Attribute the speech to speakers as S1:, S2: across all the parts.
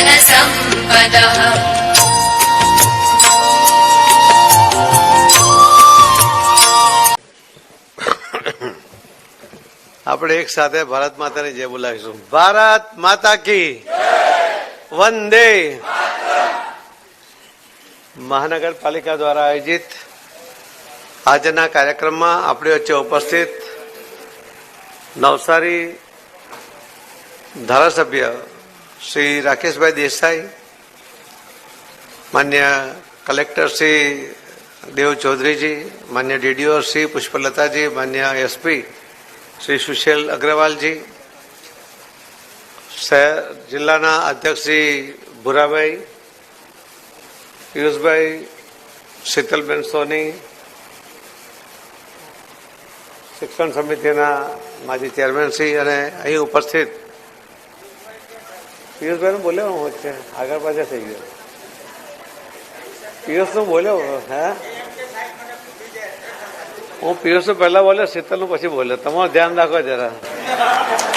S1: धनसम्पदः
S2: આપણે એક સાથે ભારત માતાની જય બોલાવીશું ભારત માતા કી વંદે મહાનગરપાલિકા દ્વારા આયોજિત આજના કાર્યક્રમમાં આપણી વચ્ચે ઉપસ્થિત નવસારી ધારાસભ્ય શ્રી રાકેશભાઈ દેસાઈ, માન્ય કલેક્ટર શ્રી દેવ ચૌધરીજી, માન્ય ડીડીઓ શ્રી પુષ્પલતાજી, માન્ય એસપી શ્રી સુશીલ અગ્રવાલજી, શહેર જિલ્લાના અધ્યક્ષ શ્રી ભુરાભાઈ, પિયુષભાઈ, શીતલબેન સોની, શિક્ષણ સમિતિના માજી ચેરમેન શ્રી અને અહીં ઉપસ્થિત પિયુષભાઈ બોલ્યો હું વચ્ચે. આગળ પાછળ થઈ ગયો. પિયુષનું બોલ્યો હે, હું? પિયુષનું પહેલા બોલ્યો શીતલનું પછી બોલ્યો તમારું ધ્યાન રાખો જરા.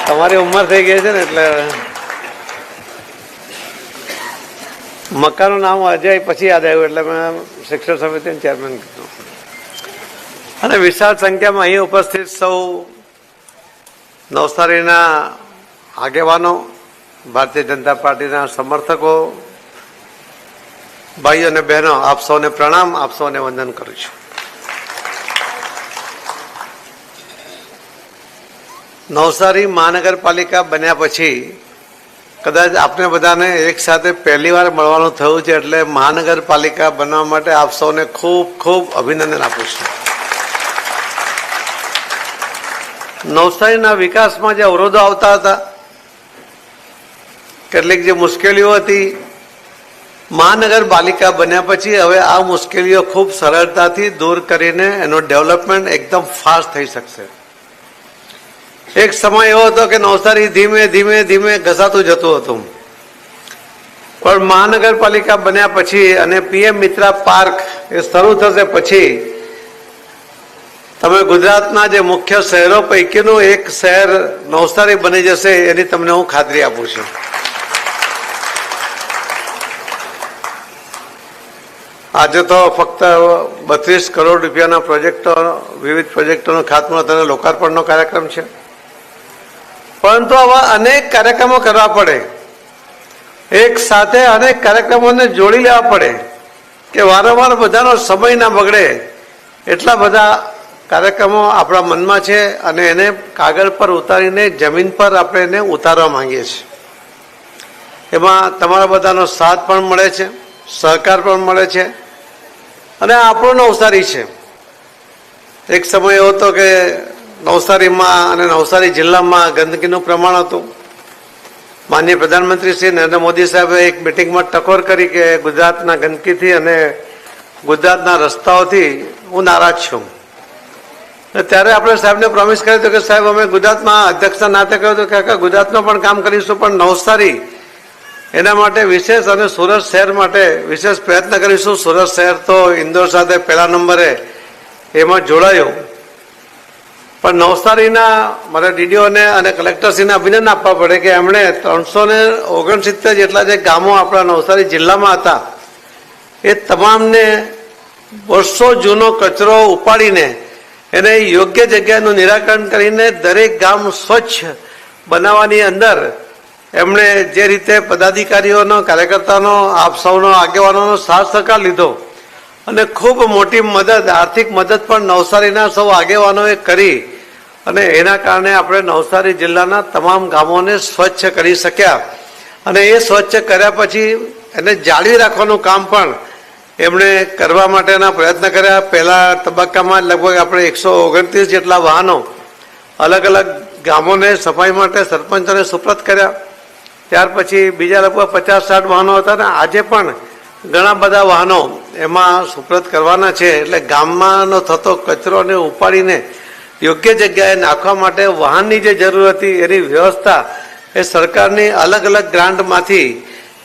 S2: તમારી ઉંમર થઈ ગઈ છે ને એટલે. મકાનનું નામ અજય પછી યાદ આવ્યું એટલે મેં શિક્ષણ સમિતિનું ચેરમેન કીધું. અને વિશાળ સંખ્યામાં અહીં ઉપસ્થિત સૌ નવસારીના આગેવાનો ભારતીય જનતા પાર્ટીના સમર્થકો ભાઈઓ અને બહેનો, આપ સૌને પ્રણામ, આપ સૌને વંદન કરું છું. નવસારી મહાનગરપાલિકા બન્યા પછી કદાચ આપને બધાને એક સાથે પહેલી વાર મળવાનું થયું છે એટલે મહાનગરપાલિકા બનવા માટે આપ સૌને ખૂબ ખૂબ અભિનંદન આપું છું. નવસારીના વિકાસમાં જે અવરોધો આવતા હતા કેટલીક જે મુશ્કેલીઓ હતી, મહાનગરપાલિકા બન્યા પછી હવે આ મુશ્કેલીઓ ખૂબ સરળતાથી દૂર કરીને એનો ડેવલપમેન્ટ એકદમ ફાસ્ટ થઈ શકશે. એક સમય એવો હતો કે નવસારી ધીમે ધીમે ધીમે ઘસાતું જતું હતું. પણ મહાનગરપાલિકા બન્યા પછી અને પીએમ મિત્રા પાર્ક એ શરૂ થશે પછી, તમે ગુજરાતના જે મુખ્ય શહેરો પૈકીનું એક શહેર નવસારી બની જશે એની તમને હું ખાતરી આપું છું. આજે તો ફક્ત બત્રીસ કરોડ રૂપિયાના પ્રોજેક્ટો, વિવિધ પ્રોજેક્ટોનો ખાતમુહૂર્ત અને લોકાર્પણનો કાર્યક્રમ છે. પરંતુ આવા અનેક કાર્યક્રમો કરવા પડે. એક સાથે અનેક કાર્યક્રમોને જોડી લેવા પડે કે વારંવાર બધાનો સમય ના બગડે એટલા બધા કાર્યક્રમો આપણા મનમાં છે અને એને કાગળ પર ઉતારીને, જમીન પર આપણે એને ઉતારવા માંગીએ છીએ. એમાં તમારા બધાનો સાથ પણ મળે છે, સહકાર પણ મળે છે. અને આપણો નવસારી છે. એક સમય એવો હતો કે નવસારીમાં અને નવસારી જિલ્લામાં ગંદકીનું પ્રમાણ હતું. માનનીય પ્રધાનમંત્રી શ્રી નરેન્દ્ર મોદી સાહેબે એક મિટિંગમાં ટકોર કરી કે ગુજરાતના ગંદકીથી અને ગુજરાતના રસ્તાઓથી હું નારાજ છું. ત્યારે આપણે સાહેબને પ્રોમિસ કર્યો હતો કે સાહેબ, અમે ગુજરાતમાં અધ્યક્ષના નાતે કહ્યું હતું કે ગુજરાતનું પણ કામ કરીશું, પણ નવસારી એના માટે વિશેષ અને સુરત શહેર માટે વિશેષ પ્રયત્ન કરીશું. સુરત શહેર તો ઇન્દોર સાથે પહેલા નંબરે એમાં જોડાયું. પણ નવસારીના મારા ડીડીઓને અને કલેક્ટરશ્રીને અભિનંદન આપવા પડે કે એમણે ત્રણસો ને ઓગણસિત્તેર જેટલા જે ગામો આપણા નવસારી જિલ્લામાં હતા, એ તમામને વર્ષો જૂનો કચરો ઉપાડીને એને યોગ્ય જગ્યાનું નિરાકરણ કરીને દરેક ગામ સ્વચ્છ બનાવવાની અંદર એમણે જે રીતે પદાધિકારીઓનો, કાર્યકર્તાનો, આપ સૌનો આગેવાનોનો સાથ સહકાર લીધો અને ખૂબ મોટી મદદ, આર્થિક મદદ પણ નવસારીના સૌ આગેવાનોએ કરી અને એના કારણે આપણે નવસારી જિલ્લાના તમામ ગામોને સ્વચ્છ કરી શક્યા. અને એ સ્વચ્છ કર્યા પછી એને જાળવી રાખવાનું કામ પણ એમણે કરવા માટેના પ્રયત્ન કર્યા. પહેલા તબક્કામાં લગભગ આપણે એકસો ઓગણત્રીસ જેટલા વાહનો અલગ અલગ ગામોને સફાઈ માટે સરપંચોને સુપ્રત કર્યા. ત્યાર પછી બીજા લગભગ પચાસ સાઠ વાહનો હતા ને આજે પણ ઘણા બધા વાહનો એમાં સુપ્રત કરવાના છે. એટલે ગામમાંનો થતો કચરોને ઉપાડીને યોગ્ય જગ્યાએ નાખવા માટે વાહનની જે જરૂર હતી, એની વ્યવસ્થા એ સરકારની અલગ અલગ ગ્રાન્ટમાંથી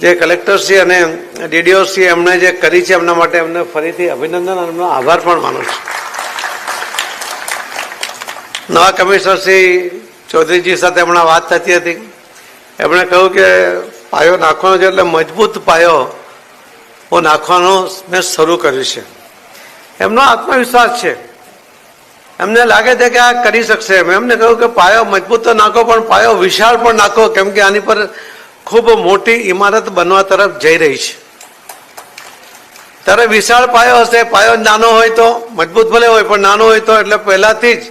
S2: જે કલેક્ટરશ્રી અને ડીડીઓશ્રી એમણે જે કરી છે, એમના માટે એમને ફરીથી અભિનંદન અને એમનો આભાર પણ માનું છું. નવા કમિશનરશ્રી ચૌધરીજી સાથે હમણાં વાત થતી હતી. એમણે કહ્યું કે પાયો નાખવાનો છે એટલે મજબૂત પાયો હું નાખવાનો મેં શરૂ કર્યું છે. એમનો આત્મવિશ્વાસ છે. એમને લાગે છે કે આ કરી શકશે એમ. એમને કહ્યું કે પાયો મજબૂત તો નાખો, પણ પાયો વિશાળ પણ નાખો, કેમ કે આની પર ખૂબ મોટી ઇમારત બનવા તરફ જઈ રહી છે. ત્યારે વિશાળ પાયો હશે, પાયો નાનો હોય તો, મજબૂત ભલે હોય, પણ નાનો હોય તો, એટલે પહેલાંથી જ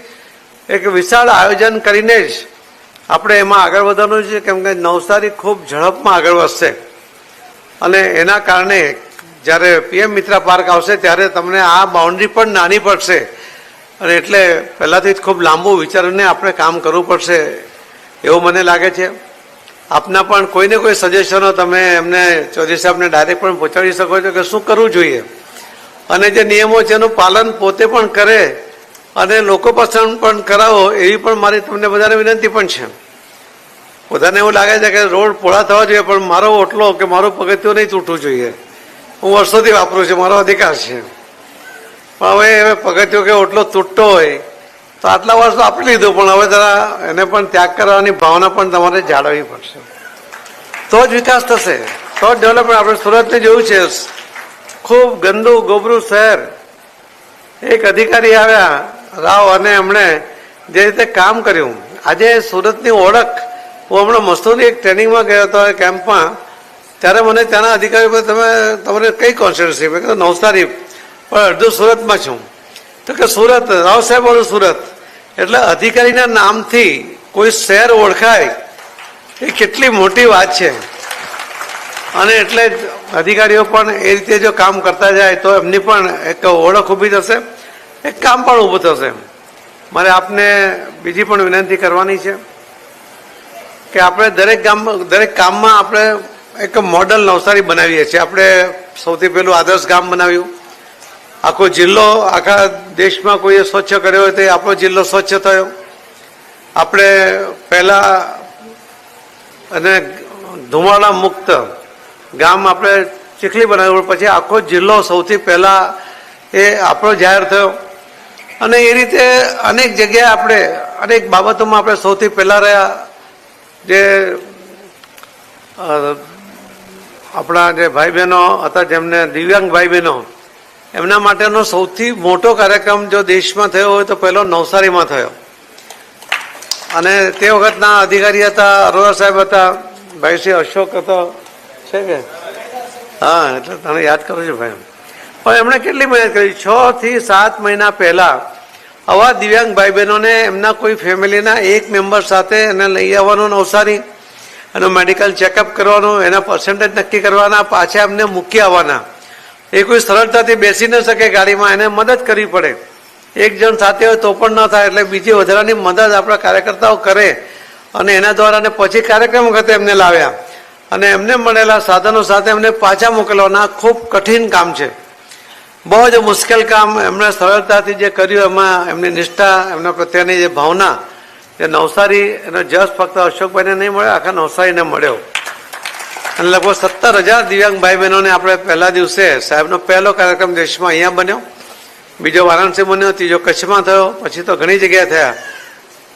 S2: એક વિશાળ આયોજન કરીને જ આપણે એમાં આગળ વધવાનું છે, કેમ કે નવસારી ખૂબ ઝડપમાં આગળ વધશે. અને એના કારણે જ્યારે પીએમ મિત્રા પાર્ક આવશે, ત્યારે તમને આ બાઉન્ડ્રી પણ નાની પડશે. અને એટલે પહેલાંથી જ ખૂબ લાંબુ વિચારીને આપણે કામ કરવું પડશે એવું મને લાગે છે. આપના પણ કોઈને કોઈ સજેશનો તમે એમને ચૌધરી સાહેબને ડાયરેક્ટ પણ પહોંચાડી શકો છો કે શું કરવું જોઈએ. અને જે નિયમો છે એનું પાલન પોતે પણ કરે અને લોકો પસંદ પણ કરાવો, એવી પણ મારી તમને બધાને વિનંતી પણ છે. બધાને એવું લાગે છે કે રોડ પોળા થવા જોઈએ, પણ મારો ઓટલો કે મારું પગથિયું નહીં તૂટવું જોઈએ. હું વર્ષોથી વાપરું છું, મારો અધિકાર છે. પણ હવે હવે પગથિયો કે ઓટલો તૂટતો હોય, તો આટલા વર્ષ આપી લીધું, પણ હવે જરા એને પણ ત્યાગ કરવાની ભાવના પણ તમારે જાળવવી પડશે. તો જ વિકાસ થશે. તો જ ડેવલપમેન્ટ આપણે સુરતને જોયું છે. ખૂબ ગંદુ, ગોબરું શહેર. એક અધિકારી આવ્યા રાવ અને એમણે જે રીતે કામ કર્યું. આજે સુરતની ઓળખ, હું હમણાં મસ્તોની એક ટ્રેનિંગમાં ગયો હતો કેમ્પમાં, ત્યારે મને ત્યાંના અધિકારી પર તમે, તમારે કઈ કોન્સ્ટિટ્યુન્સી મેં કીધું, નવસારી. પણ અડધું સુરતમાં છું. તો કે સુરત, રાવ સાહેબ બોલું સુરત, એટલે અધિકારીના નામથી કોઈ શહેર ઓળખાય, એ કેટલી મોટી વાત છે. અને એટલે અધિકારીઓ પણ એ રીતે જો કામ કરતા જાય, તો એમની પણ એક ઓળખ ઊભી થશે. એક કામ પણ ઊભું થશે. મારે આપને બીજી પણ વિનંતી કરવાની છે કે આપણે દરેક ગામ દરેક કામમાં આપણે એક મોડલ નવસારી બનાવીએ છીએ. આપણે સૌથી પહેલું આદર્શ ગામ બનાવ્યું. આખો જિલ્લો, આખા દેશમાં કોઈએ સ્વચ્છ કર્યો હોય તો આપણો જિલ્લો સ્વચ્છ થયો. આપણે પહેલા અને ધુમાડા મુક્ત ગામ આપણે ચીખલી બનાવ્યું. પછી આખો જિલ્લો સૌથી પહેલા એ આપણો જાહેર થયો. અને એ રીતે અનેક જગ્યાએ આપણે, અનેક બાબતોમાં આપણે સૌથી પહેલા રહ્યા, જે આપણા જે ભાઈ બહેનો હતા, જેમને દિવ્યાંગ ભાઈ બહેનો એમના માટેનો સૌથી મોટો કાર્યક્રમ જો દેશમાં થયો હોય તો પહેલો નવસારીમાં થયો. અને તે વખતના અધિકારી હતા, અરોરા સાહેબ હતા, ભાઈ શ્રી અશોક હતો, છે કે? હા, એટલે તને યાદ કરું છું ભાઈ પણ એમણે કેટલી મહેનત કરી? છ થી સાત મહિના પહેલા આવા દિવ્યાંગ ભાઈ બહેનોને એમના કોઈ ફેમિલીના એક મેમ્બર સાથે એને લઈ આવવાનું નવસારી, એનું મેડિકલ ચેકઅપ કરવાનું, એના પર્સન્ટેજ નક્કી કરવાના, પાછા એમને મૂકી આવવાના. એ કોઈ સરળતાથી બેસી ન શકે ગાડીમાં, એને મદદ કરવી પડે. એક જણ સાથે હોય તો પણ ન થાય, એટલે બીજી વધારાની મદદ આપણા કાર્યકર્તાઓ કરે અને એના દ્વારા અને પછી કાર્યક્રમ વખતે એમને લાવ્યા. અને એમને મળેલા સાધનો સાથે એમને પાછા મોકલવાના ખૂબ કઠિન કામ છે. બહુ જ મુશ્કેલ કામ એમણે સરળતાથી જે કર્યું, એમાં એમની નિષ્ઠા, એમના પ્રત્યેની જે ભાવના, એ નવસારી એનો જસ ફક્ત અશોકભાઈને નહીં મળ્યો આખા નવસારીને મળ્યો. અને લગભગ સત્તર હજાર દિવ્યાંગ ભાઈ બહેનોને આપણે પહેલા દિવસે સાહેબનો પહેલો કાર્યક્રમ દેશમાં અહીંયા બન્યો. બીજો વારાણસી બન્યો, ત્રીજો કચ્છમાં થયો, પછી તો ઘણી જગ્યાએ થયા.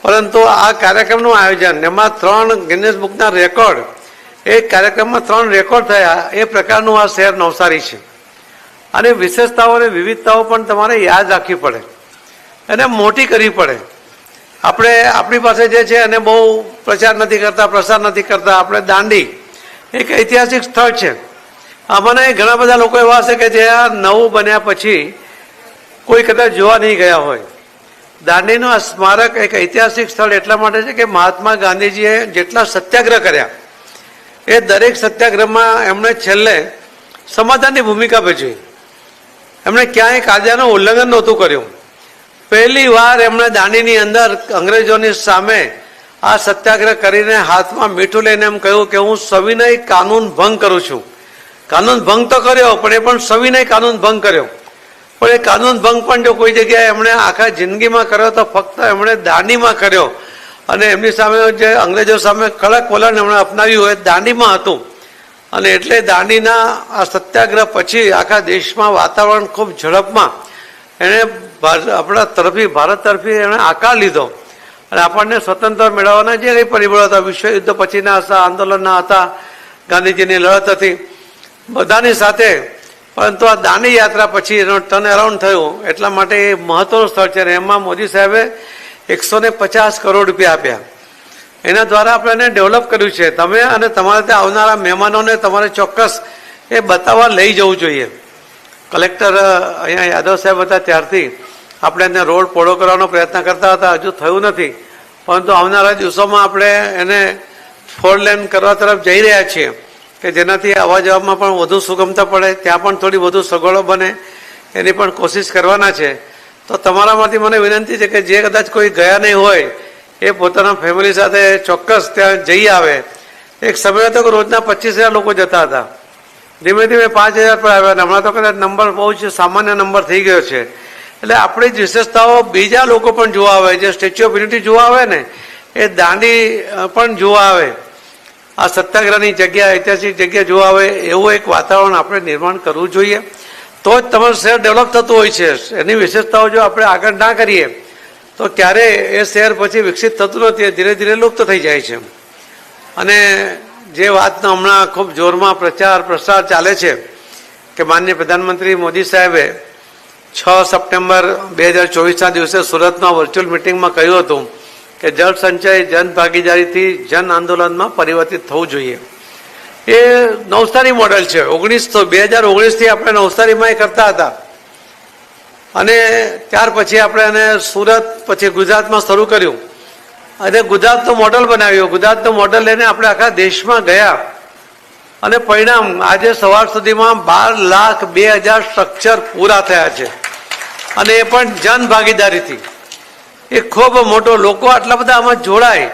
S2: પરંતુ આ કાર્યક્રમનું આયોજન, એમાં ત્રણ ગિનેસ બુકના રેકોર્ડ એ કાર્યક્રમમાં ત્રણ રેકોર્ડ થયા. એ પ્રકારનું આ શહેર નવસારી છે. અને વિશેષતાઓ અને વિવિધતાઓ પણ તમારે યાદ રાખવી પડે. એને મોટી કરવી પડે. આપણે આપણી પાસે જે છે એને બહુ પ્રચાર નથી કરતા, પ્રસાર નથી કરતા. આપણે દાંડી એક ઐતિહાસિક સ્થળ છે. આમાંને ઘણા બધા લોકો એવા હશે કે જે આ નવું બન્યા પછી કોઈ કદાચ જોવા નહીં ગયા હોય. દાંડીનું આ સ્મારક એક ઐતિહાસિક સ્થળ એટલા માટે છે કે મહાત્મા ગાંધીજીએ જેટલા સત્યાગ્રહ કર્યા, એ દરેક સત્યાગ્રહમાં એમણે છેલ્લે સમાધાનની ભૂમિકા ભજવી. એમણે ક્યાંય કાયદાનું ઉલ્લંઘન નહોતું કર્યું. પહેલી વાર એમણે દાંડીની અંદર અંગ્રેજોની સામે આ સત્યાગ્રહ કરીને હાથમાં મીઠું લઈને એમ કહ્યું કે હું સવિનય કાનૂન ભંગ કરું છું. કાનૂન ભંગ તો કર્યો, પણ એ પણ સવિનય કાનૂન ભંગ કર્યો. પણ એ કાનૂન ભંગ પણ જો કોઈ જગ્યાએ એમણે આખા જિંદગીમાં કર્યો તો ફક્ત એમણે દાંડીમાં કર્યો. અને એમની સામે જે અંગ્રેજો સામે કડક વલણ એમણે અપનાવ્યું હોય દાંડીમાં હતું. અને એટલે દાંડીના આ સત્યાગ્રહ પછી આખા દેશમાં વાતાવરણ ખૂબ ઝડપમાં એણે આપણા તરફી, ભારત તરફી એણે આકાર લીધો. અને આપણને સ્વતંત્ર મેળવવાના જે કંઈ પરિબળો હતા, વિશ્વ યુદ્ધ પછીના હતા, આંદોલનના હતા, ગાંધીજીની લડત હતી, બધાની સાથે. પરંતુ આ દાંડી યાત્રા પછી એનો ટર્ન અરાઉન્ડ થયું. એટલા માટે એ મહત્વનું સ્થળ છે. અને એમાં મોદી સાહેબે એકસો ને પચાસ કરોડ રૂપિયા આપ્યા. એના દ્વારા આપણે એને ડેવલપ કર્યું છે. તમે અને તમારે ત્યાં આવનારા મહેમાનોને તમારે ચોક્કસ એ બતાવવા લઈ જવું જોઈએ. કલેક્ટર અહીંયા યાદવ સાહેબ હતા ત્યારથી. આપણે એને રોડ પોળો કરવાનો પ્રયત્ન કરતા હતા. હજુ થયું નથી. પરંતુ આવનારા દિવસોમાં આપણે એને ફોર લેન કરવા તરફ જઈ રહ્યા છીએ કે જેનાથી આવવા જવામાં પણ વધુ સુગમતા પડે, ત્યાં પણ થોડી વધુ સગવડો બને. એની પણ કોશિશ કરવાના છે. તો તમારામાંથી મને વિનંતી છે કે જે કદાચ કોઈ ગયા નહીં હોય એ પોતાના ફેમિલી સાથે ચોક્કસ ત્યાં જઈ આવે. એક સમય હતો કે રોજના પચીસ હજાર લોકો જતા હતા. ધીમે ધીમે પાંચ હજાર પર આવ્યા હમણાં તો કદાચ નંબર બહુ જ સામાન્ય નંબર થઈ ગયો છે. એટલે આપણી જ વિશેષતાઓ બીજા લોકો પણ જોવા આવે, જે સ્ટેચ્યુ ઓફ યુનિટી જોવા આવે ને, એ દાંડી પણ જોવા આવે. આ સત્યાગ્રહની જગ્યા, ઐતિહાસિક જગ્યા જોવા આવે, એવું એક વાતાવરણ આપણે નિર્માણ કરવું જોઈએ. તો જ તમારું શહેર ડેવલપ થતું હોય છે. એની વિશેષતાઓ જો આપણે આગળ ના કરીએ તો ક્યારે એ શહેર પછી વિકસિત થતું નથી ધીરે ધીરે લુપ્ત થઈ જાય છે. અને જે વાતનો હમણાં ખૂબ જોરમાં પ્રચાર, પ્રસાર ચાલે છે કે માનનીય પ્રધાનમંત્રી મોદી સાહેબે છ સપ્ટેમ્બર બે હજાર ચોવીસના દિવસે સુરતમાં વર્ચ્યુઅલ મિટિંગમાં કહ્યું હતું કે જળ સંચય, જન ભાગીદારીથી જન આંદોલનમાં પરિવર્તિત થવું જોઈએ. એ નવસારી મોડેલ છે. ઓગણીસો બે હજાર ઓગણીસથી આપણે નવસારીમાં એ કરતા હતા. અને ત્યાર પછી આપણે એને સુરત, પછી ગુજરાતમાં શરૂ કર્યું. અને ગુજરાતનું મોડલ બનાવ્યું. ગુજરાતનું મોડલ લઈને આપણે આખા દેશમાં ગયા. અને પરિણામ આજે સવાર સુધીમાં બાર લાખ બે હજાર સ્ટ્રક્ચર પૂરા થયા છે. અને એ પણ જન ભાગીદારીથી એ ખૂબ મોટો, લોકો આટલા બધા આમાં જોડાય.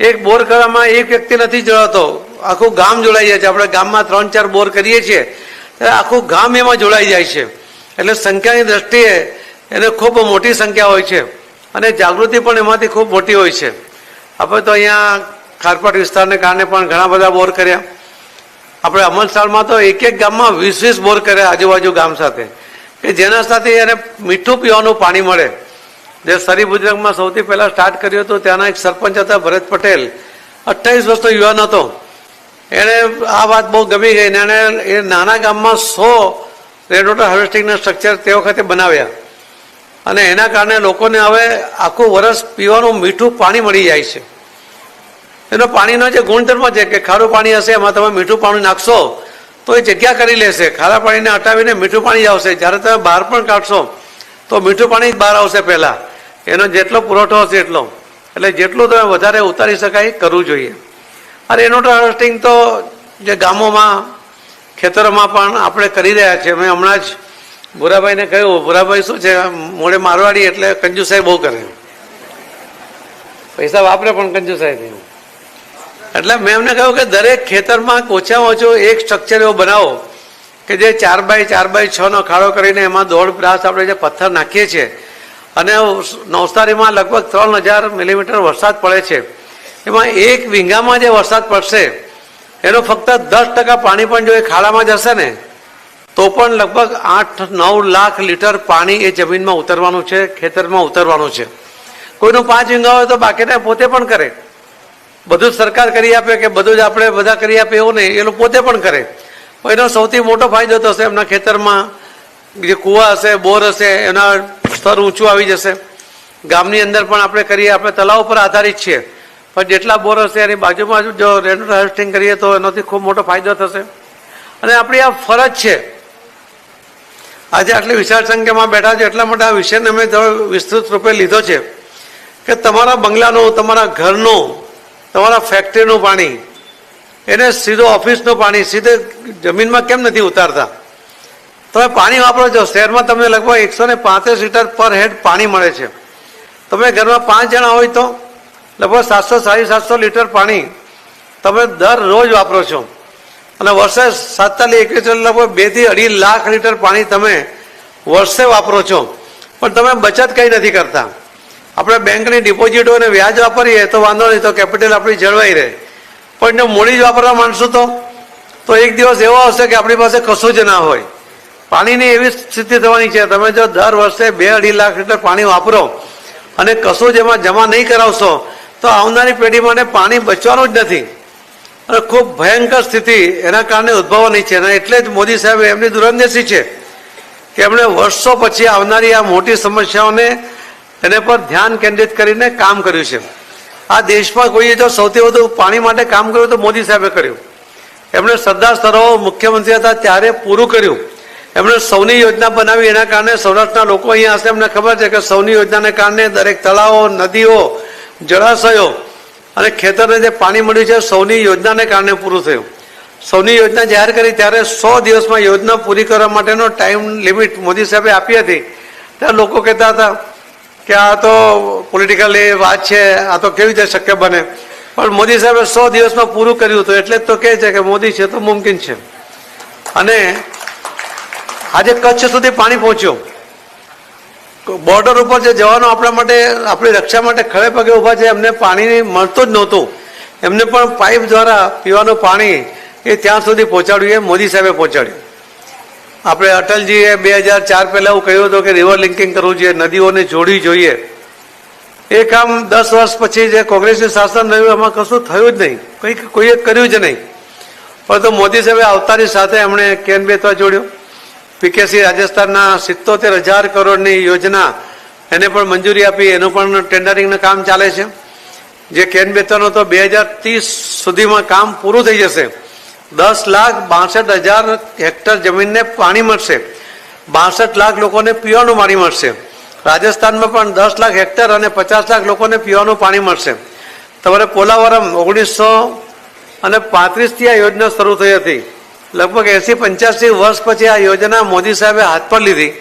S2: એક બોર કરવામાં એક વ્યક્તિ નથી જોડાતો. આખું ગામ જોડાઈ જાય છે. આપણે ગામમાં ત્રણ ચાર બોર કરીએ છીએ. ત્યારે આખું ગામ એમાં જોડાઈ જાય છે. એટલે સંખ્યાની દ્રષ્ટિએ એને ખૂબ મોટી સંખ્યા હોય છે. અને જાગૃતિ પણ એમાંથી ખૂબ મોટી હોય છે. આપણે તો અહીંયા ખારપાટ વિસ્તારને કારણે પણ ઘણા બધા બોર કર્યા. આપણે અમલસાડમાં તો એક એક ગામમાં વીસ વીસ બોર કર્યા આજુબાજુ ગામ સાથે. કે જેના સાથે એને મીઠું પીવાનું પાણી મળે. જે સરી ગુજરાતમાં સૌથી પહેલાં સ્ટાર્ટ કર્યું હતું, ત્યાંના એક સરપંચ હતા ભરત પટેલ. અઠ્ઠાવીસ વર્ષનો યુવાન હતો. એણે આ વાત બહુ ગમી ગઈ ને એણે એ નાના ગામમાં સો રેડ વોટર હાર્વેસ્ટિંગના સ્ટ્રક્ચર તે વખતે બનાવ્યા. અને એના કારણે લોકોને હવે આખું વરસ પીવાનું મીઠું પાણી મળી જાય છે. એનો પાણીનો જે ગુણધર્મ છે કે ખારું પાણી હશે, એમાં તમે મીઠું પાણી નાખશો, તો એ જગ્યા કરી લેશે. ખારા પાણીને હટાવીને મીઠું પાણી આવશે. જ્યારે તમે બહાર પણ કાઢશો, તો મીઠું પાણી જ બહાર આવશે પહેલાં. એનો જેટલો પુરવઠો હશે એટલો. એટલે જેટલું તમે વધારે ઉતારી શકાય કરવું જોઈએ. અને એનો હાર્વેસ્ટિંગ તો જે ગામોમાં ખેતરોમાં પણ આપણે કરી રહ્યા છીએ. મેં હમણાં જ ભૂરાભાઈને કહ્યું, ભૂરાભાઈ શું છે? મોડે મારવાડી એટલે કંજુસાઈ બહુ કરે. પૈસા વાપરે પણ કંજુસાઈ થયું એટલે મેં એમને કહ્યું કે દરેક ખેતરમાં ઓછામાં ઓછો એક સ્ટ્રક્ચર એવો બનાવો કે જે ચાર બાય ચાર બાય છ નો ખાડો કરીને એમાં દોઢ બ્રાસ આપણે જે પથ્થર નાખીએ છીએ અને નવસારીમાં લગભગ ત્રણ હજાર મિલીમીટર વરસાદ પડે છે. એમાં એક વીંગામાં જે વરસાદ પડશે એનો ફક્ત દસ ટકા પાણી પણ જો એ ખાડામાં જશે ને, તો પણ લગભગ આઠ નવ લાખ લીટર પાણી એ જમીનમાં ઉતરવાનું છે, ખેતરમાં ઉતરવાનું છે. કોઈનું પાંચ વીંગા હોય તો બાકીના પોતે પણ કરે. બધું સરકાર કરી આપે કે બધું જ આપણે બધા કરી આપે એવું નહીં, એ લોકો પોતે પણ કરે. એનો સૌથી મોટો ફાયદો થશે એમના ખેતરમાં, જે કૂવા હશે, બોર હશે, એના સ્તર ઊંચું આવી જશે. ગામની અંદર પણ આપણે કરીએ, આપણે તલાવ પર આધારિત છીએ. પણ જેટલા બોર હશે એની બાજુમાં જો રેન હાર્વેસ્ટિંગ કરીએ તો એનાથી ખૂબ મોટો ફાયદો થશે. અને આપણી આ ફરજ છે. આજે આટલી વિશાળ સંખ્યામાં બેઠા છે, એટલા માટે આ વિષયને અમે વિસ્તૃત રૂપે લીધો છે કે તમારા બંગલાનું, તમારા ઘરનું, તમારા ફેક્ટરીનું પાણી, એને સીધો ઓફિસનું પાણી, સીધે જમીનમાં કેમ નથી ઉતારતા? તમે પાણી વાપરો છો, શહેરમાં તમને લગભગ એકસો ને પાંત્રીસ લીટર પર હેડ પાણી મળે છે. તમે ઘરમાં પાંચ જણા હોય તો લગભગ સાતસો સાડી સાતસો લીટર પાણી તમે દર રોજ વાપરો છો. અને વર્ષે સાતતાલીસ એકવીસ લગભગ બેથી અઢી લાખ લીટર પાણી તમે વર્ષે વાપરો છો. પણ તમે બચત કંઈ નથી કરતા. આપણે બેંકની ડિપોઝિટો અને વ્યાજ વાપરીએ તો વાંધો નહીં, તો કેપિટલ આપણી જળવાઈ રહે. પણ જો મૂડી જ વાપરવા માંડશું તો? તો એક દિવસ એવો હશે કે આપણી પાસે કશું જ ના હોય. પાણીની એવી સ્થિતિ થવાની છે, તમે જો દર વર્ષે બે અઢી લાખ લીટર પાણી વાપરો અને કશું જ એમાં જમા નહીં કરાવશો તો આવનારી પેઢી માટે પાણી બચવાનું જ નથી. અને ખૂબ ભયંકર સ્થિતિ એના કારણે ઉદ્ભવવાની છે. અને એટલે જ મોદી સાહેબ એમની દૂરંદેશી છે કે એમણે વર્ષો પછી આવનારી આ મોટી સમસ્યાઓને એને પર ધ્યાન કેન્દ્રિત કરીને કામ કર્યું છે. આ દેશમાં કોઈએ જો સૌથી વધુ પાણી માટે કામ કર્યું તો મોદી સાહેબે કર્યું. એમણે સરદાર સરોવર મુખ્યમંત્રી હતા ત્યારે પૂરું કર્યું. એમણે સૌની યોજના બનાવી એના કારણે સૌરાષ્ટ્રના લોકો અહીંયા હશે. એમને ખબર છે કે સૌની યોજનાને કારણે દરેક તળાવો, નદીઓ જળાશયો અને ખેતરને જે પાણી મળ્યું છે, સૌની યોજનાને કારણે પૂરું થયું. સૌની યોજના જાહેર કરી ત્યારે સો દિવસમાં યોજના પૂરી કરવા માટેનો ટાઈમ લિમિટ મોદી સાહેબે આપી હતી. ત્યારે લોકો કહેતા હતા કે આ તો પોલિટિકલી વાત છે, આ તો કેવી રીતે શક્ય બને. પણ મોદી સાહેબે સો દિવસમાં પૂરું કર્યું હતું એટલે જ તો કહે છે કે મોદી છે તો મુમકિન છે. અને આજે કચ્છ સુધી પાણી પહોંચ્યું. બોર્ડર ઉપર જે જવાનો આપણા માટે, આપણી રક્ષા માટે ખડે પગે ઊભા છે, એમને પાણી મળતું જ નહોતું. એમને પણ પાઇપ દ્વારા પીવાનું પાણી એ ત્યાં સુધી પહોંચાડ્યું, એ મોદી સાહેબે પહોંચાડ્યું. આપણે અટલજીએ બે હજાર ચાર પહેલાં એવું કહ્યું હતું કે રિવર લિંકિંગ કરવું જોઈએ, નદીઓને જોડવી જોઈએ. એ કામ દસ વર્ષ પછી જે કોંગ્રેસનું શાસન રહ્યું, એમાં કશું થયું જ નહીં. કંઈક કોઈએ કર્યું જ નહીં. પરંતુ મોદી સાહેબે આવતાની સાથે એમણે કેન બેતવા જોડ્યું. પીકેસી રાજસ્થાનના સિત્તોતેર હજાર કરોડની યોજના એને પણ મંજૂરી આપી. એનું પણ ટેન્ડરિંગનું કામ ચાલે છે. જે કેન બેતનો તો બે હજાર ત્રીસ સુધીમાં કામ પૂરું થઈ જશે. દસ લાખ બાસઠ હજાર હેક્ટર જમીનને પાણી મળશે. બાસઠ લાખ લોકોને પીવાનું પાણી મળશે. રાજસ્થાનમાં પણ દસ લાખ હેક્ટર અને પચાસ લાખ લોકોને પીવાનું પાણી મળશે. તમારે પોલાવરમ ઓગણીસો અને પાંત્રીસથી આ યોજના શરૂ થઈ હતી. લગભગ એસી પંચ્યાસી વર્ષ પછી આ યોજના મોદી સાહેબે હાથ પર લીધી.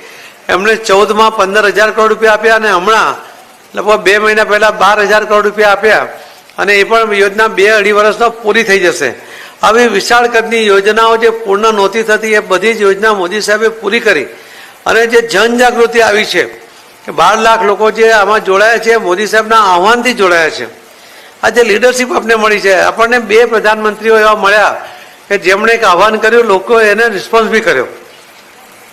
S2: એમણે ચૌદમાં પંદર હજાર કરોડ રૂપિયા આપ્યા અને હમણાં લગભગ બે મહિના પહેલાં બાર હજાર કરોડ રૂપિયા આપ્યા. અને એ પણ યોજના બે અઢી વર્ષમાં પૂરી થઈ જશે. આવી વિશાળ કદની યોજનાઓ જે પૂર્ણ નહોતી થતી, એ બધી જ યોજના મોદી સાહેબે પૂરી કરી. અને જે જનજાગૃતિ આવી છે, કે બાર લાખ લોકો જે આમાં જોડાયા છે, મોદી સાહેબના આહવાનથી જોડાયા છે. આ જે લીડરશીપ આપણને મળી છે, આપણને બે પ્રધાનમંત્રીઓ એવા મળ્યા કે જેમણે એક આહવાન કર્યું લોકો એને રિસ્પોન્સ બી કર્યો.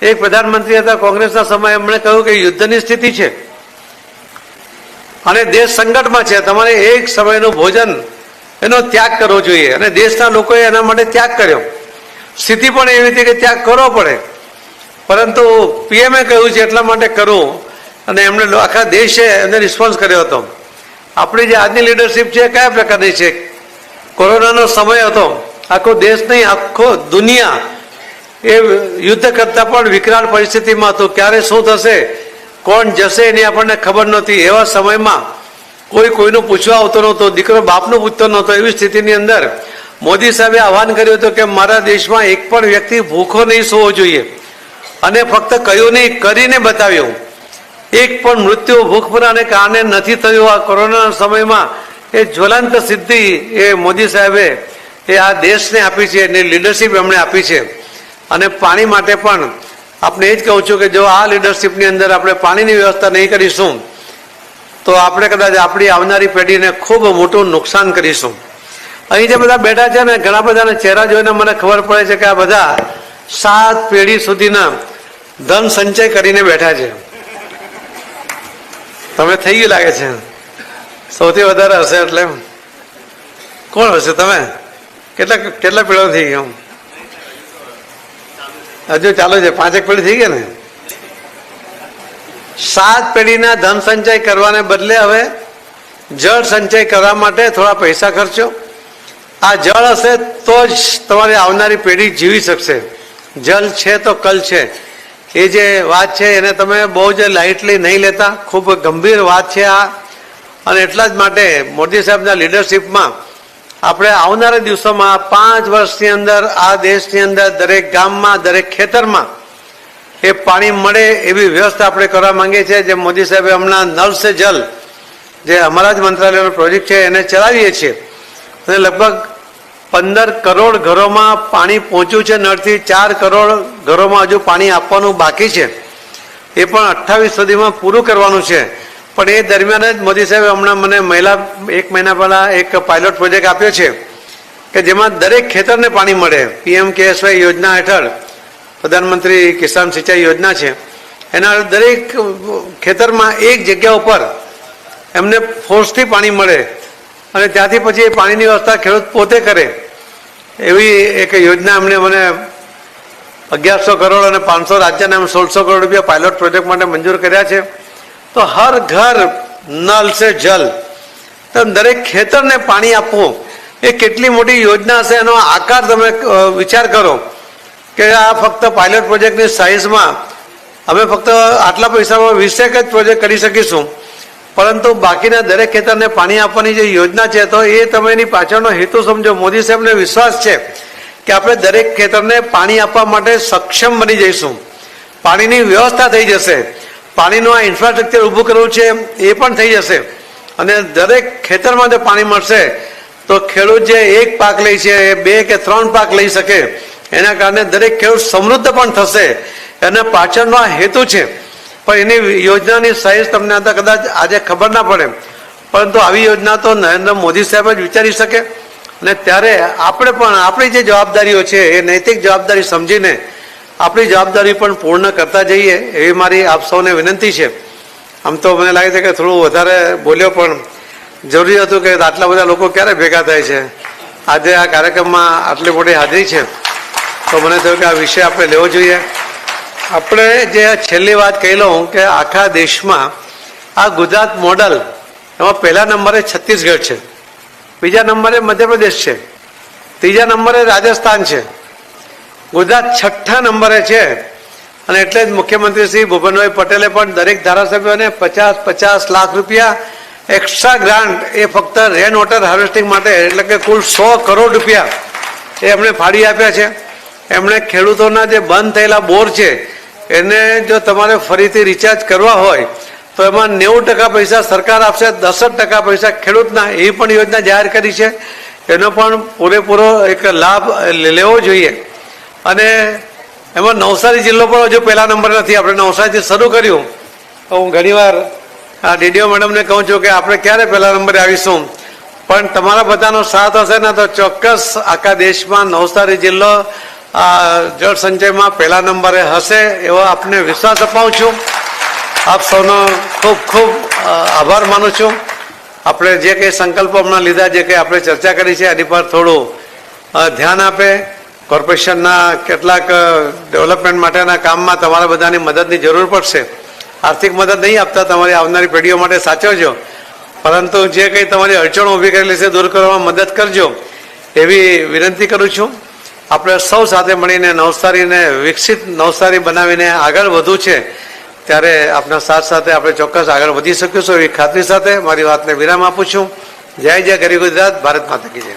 S2: એક પ્રધાનમંત્રી હતા, કોંગ્રેસના સમયે એમણે કહ્યું કે યુદ્ધની સ્થિતિ છે. અને દેશ સંકટમાં છે, તમારે એક સમયનું ભોજન એનો ત્યાગ કરવો જોઈએ. અને દેશના લોકોએ એના માટે ત્યાગ કર્યો. સ્થિતિ પણ એવી હતી કે ત્યાગ કરવો પડે. પરંતુ પીએમએ કહ્યું છે, એટલા માટે કરવું અને એમણે આખા દેશે એને રિસ્પોન્સ કર્યો હતો. આપણી જે આજની લીડરશીપ છે કયા પ્રકારની છે? કોરોનાનો સમય હતો. આખો દેશ નહીં, આખો દુનિયા એ યુદ્ધ કરતા પણ વિકરાળ પરિસ્થિતિમાં હતો ક્યારે શું થશે? કોણ જશે એની આપણને ખબર નહોતી. એવા સમયમાં કોઈ કોઈનું પૂછવા આવતો નહોતો, દીકરો બાપનું પૂછતો નહોતો એવી સ્થિતિની અંદર. મોદી સાહેબે આહવાન કર્યું હતું કે મારા દેશમાં એક પણ વ્યક્તિ ભૂખો નહીં સોવો જોઈએ. અને ફક્ત કહ્યું નહીં, કરીને બતાવ્યું. એક પણ મૃત્યુ ભૂખમરાને કારણે નથી થયું આ કોરોના સમયમાં. એ જ્વલંત સિદ્ધિ એ મોદી સાહેબે એ આ દેશને આપી છે, એની લીડરશીપ એમણે આપી છે. અને પાણી માટે પણ આપણે એ જ કહું છું કે જો આ લીડરશીપની અંદર આપણે પાણીની વ્યવસ્થા નહીં કરીશું, તો આપણે કદાચ આપણી આવનારી પેઢીને ખૂબ મોટું નુકસાન કરીશું. અહીં જે બધા બેઠા છે ને, ઘણા બધાના ચહેરા જોઈને મને ખબર પડે છે કે આ બધા સાત પેઢી સુધીના ધન સંચય કરીને બેઠા છે. તમે થઈ ગયું લાગે છે? સૌથી વધારે હશે એટલે કોણ હશે તમે? કેટલા કેટલા પીળો થઈ ગયો હજુ ચાલુ છે, પાંચેક પેઢી થઈ ગઈ ને? સાત પેઢીના ધન સંચય કરવાને બદલે હવે જળ સંચય કરવા માટે થોડા પૈસા ખર્ચો. આ જળ હશે તો જ તમારી આવનારી પેઢી જીવી શકશે. જલ છે તો કલ છે. એ જે વાત છે, એને તમે બહુ જ લાઇટલી નહીં લેતા. ખૂબ ગંભીર વાત છે આ. અને એટલા જ માટે મોદી સાહેબના લીડરશીપમાં આપણે આવનારા દિવસોમાં પાંચ વર્ષની અંદર આ દેશની અંદર દરેક ગામમાં, દરેક ખેતરમાં એ પાણી મળે એવી વ્યવસ્થા આપણે કરવા માંગીએ છીએ. જે મોદી સાહેબે હમણાં નલ સે જલ, જે અમારા જ મંત્રાલયનો પ્રોજેક્ટ છે, એને ચલાવીએ છીએ. અને લગભગ પંદર કરોડ ઘરોમાં પાણી પહોંચ્યું છે. નળથી ચાર કરોડ ઘરોમાં હજુ પાણી આપવાનું બાકી છે. એ પણ અઠ્ઠાવીસ સુધીમાં પૂરું કરવાનું છે. પણ એ દરમિયાન જ મોદી સાહેબે હમણાં મને મહિલા એક મહિના પહેલા એક પાયલોટ પ્રોજેક્ટ આપ્યો છે કે જેમાં દરેક ખેતરને પાણી મળે. પીએમ કેએસવાય યોજના હેઠળ પ્રધાનમંત્રી કિસાન સિંચાઈ યોજના છે. એના દરેક ખેતરમાં એક જગ્યા ઉપર એમને ફોર્સથી પાણી મળે અને ત્યાંથી પછી એ પાણીની વ્યવસ્થા ખેડૂત પોતે કરે. એવી એક યોજના એમણે મને અગિયારસો કરોડ અને પાંચસો રાજ્યના એમ સોળસો કરોડ રૂપિયા પાયલોટ પ્રોજેક્ટ માટે મંજૂર કર્યા છે. તો હર ઘર નલ સે જલ. તો દરેક ખેતરને પાણી આપવું એ કેટલી મોટી યોજના હશે એનો આકાર તમે વિચાર કરો. કે આ ફક્ત પાયલોટ પ્રોજેક્ટની સાઇઝમાં અમે ફક્ત આટલા પૈસામાં વીસેક જ પ્રોજેક્ટ કરી શકીશું. પરંતુ બાકીના દરેક ખેતરને પાણી આપવાની જે યોજના છે, તો એ તમે એની પાછળનો હેતુ સમજો. મોદી સાહેબને વિશ્વાસ છે કે આપણે દરેક ખેતરને પાણી આપવા માટે સક્ષમ બની જઈશું. પાણીની વ્યવસ્થા થઈ જશે. પાણીનું આ ઇન્ફ્રાસ્ટ્રક્ચર ઊભું કરવું છે એ પણ થઈ જશે. અને દરેક ખેતરમાં જો પાણી મળશે, તો ખેડૂત જે એક પાક લે છે એ બે કે ત્રણ પાક લઈ શકે. એના કારણે દરેક ખેડૂત સમૃદ્ધ પણ થશે. એના પાછળનો આ હેતુ છે. પણ એની યોજનાની સાઇઝ તમને आता કદાચ આજે ખબર ના પડે. પરંતુ આવી યોજના તો નરેન્દ્ર મોદી સાહેબ જ વિચારી શકે. અને ત્યારે આપણે પણ, આપણી જે જવાબદારીઓ છે, એ નૈતિક જવાબદારી સમજીને આપણી જવાબદારી પણ પૂર્ણ કરતા જઈએ એવી મારી આપ સૌને વિનંતી છે. આમ તો મને લાગે છે કે થોડું વધારે બોલ્યો પણ જરૂરી હતું કે આટલા બધા લોકો ક્યારે ભેગા થાય છે. આજે આ કાર્યક્રમમાં આટલી મોટી હાજરી છે. તો મને થયું કે આ વિષય આપણે લેવો જોઈએ. આપણે જે છેલ્લી વાત કહી લઉં કે આખા દેશમાં આ ગુજરાત મોડલ એમાં પહેલા નંબરે છત્તીસગઢ છે. બીજા નંબરે મધ્યપ્રદેશ છે. ત્રીજા નંબરે રાજસ્થાન છે. ગુજરાત છઠ્ઠા નંબરે છે. અને એટલે જ મુખ્યમંત્રી શ્રી ભૂપેન્દ્રભાઈ પટેલે પણ દરેક ધારાસભ્યોને પચાસ પચાસ લાખ રૂપિયા એક્સ્ટ્રા ગ્રાન્ટ એ ફક્ત રેન વોટર હાર્વેસ્ટિંગ માટે, એટલે કે કુલ સો કરોડ રૂપિયા એ એમણે ફાળી આપ્યા છે. એમણે ખેડૂતોના જે બંધ થયેલા બોર છે, એને જો તમારે ફરીથી રિચાર્જ કરવા હોય, તો એમાં નેવું ટકા પૈસા સરકાર આપશે દસ જ ટકા પૈસા ખેડૂતના, એ પણ યોજના જાહેર કરી છે. એનો પણ પૂરેપૂરો એક લાભ લેવો જોઈએ. અને એમાં નવસારી જિલ્લો પણ હજુ પહેલા નંબર નથી. આપણે નવસારીથી શરૂ કર્યું. તો હું ઘણીવાર આ ડીડીઓ મેડમને કહું છું કે આપણે ક્યારે પહેલા નંબરે આવીશું? પણ તમારા બધાનો સાથ હશે ને તો ચોક્કસ આખા દેશમાં નવસારી જિલ્લો આ જળ સંચયમાં પહેલા નંબરે હશે એવો આપને વિશ્વાસ અપાવું છું. આપ સૌનો ખૂબ ખૂબ આભાર માનું છું. આપણે જે કંઈ સંકલ્પો હમણાં લીધા, જે કંઈ આપણે ચર્ચા કરી છે એની પર થોડું ધ્યાન આપે. કોર્પોરેશનના કેટલાક ડેવલપમેન્ટ માટેના કામમાં તમારા બધાની મદદની જરૂર પડશે. આર્થિક મદદ નહીં આપતા તમારી આવનારી પેઢીઓ માટે સાચવજો. પરંતુ જે કંઈ તમારી અડચણો ઊભી કરેલી છે, દૂર કરવામાં મદદ કરજો. એવી વિનંતી કરું છું. આપણે સૌ સાથે મળીને નવસારીને વિકસિત નવસારી બનાવીને આગળ વધવું છે. ત્યારે આપના સાથ સાથે આપણે ચોક્કસ આગળ વધી શકીશું. એવી ખાતરી સાથે મારી વાતને વિરામ આપું છું. જય જય ગરીબ ગુજરાત. ભારત માતા કી જય.